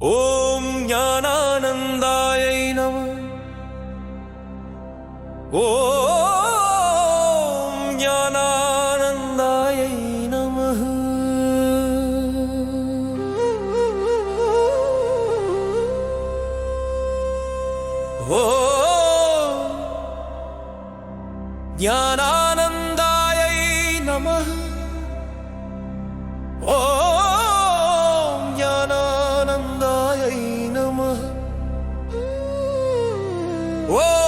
ఓం జ్ఞానానందాయై నమ ఓం జ్ఞానానందాయై నమ ఓం జ్ఞానానందాయై నమః ఓం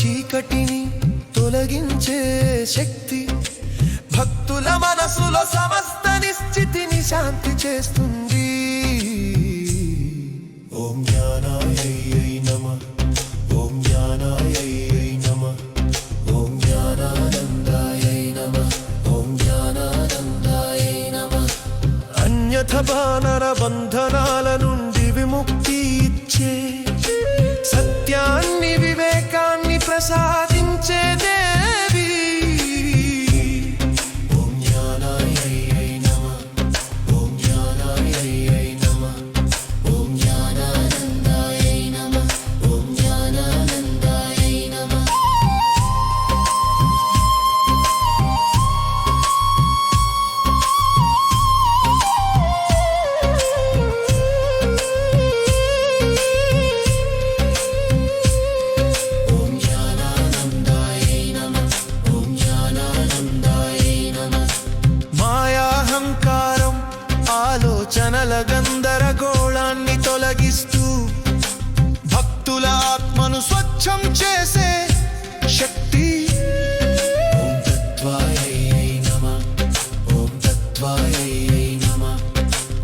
చీకటిని తొలగించే శక్తి భక్తుల మనసులో సమస్త నిశ్చితిని శాంతి చేస్తుంది. ఓం జ్ఞానాయ నమ. ఓం జ్ఞానాయ నమ. ఓం జ్ఞానానందాయ నమ. ఓం జ్ఞానానందాయ నమ. అన్యథ బానర బంధనాల స్వచ్ఛం చేసే శక్తి. ఓం తత్వాయ నమ ఓం తత్వాయ నమ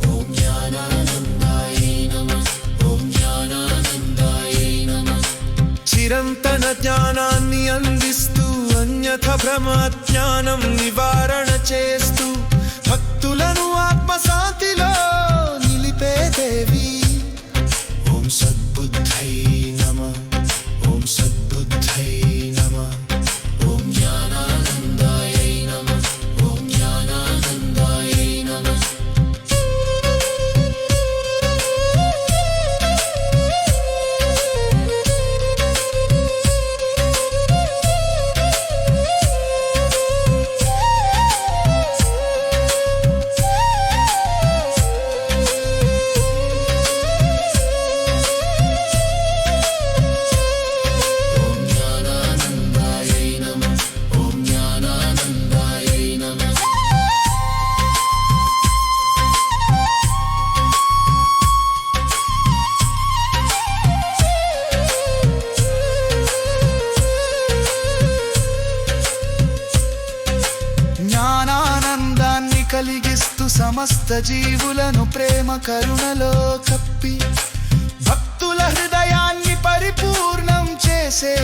ఓం జ్ఞానానందాయ నమ ఓం జ్ఞానానందాయ నమ. చిరంతన జ్ఞానాన్ని అందిస్తూ అన్యథ భ్రమజ్ఞానం నివారణ చేస్తూ భక్తులను ఆత్మశాంతిలో నిలిపే దేవి. ఓం సద్బుద్ధై కలిగిస్తూ సమస్త జీవులను ప్రేమ కరుణలో కప్పి భక్తుల హృదయాన్ని పరిపూర్ణం చేసే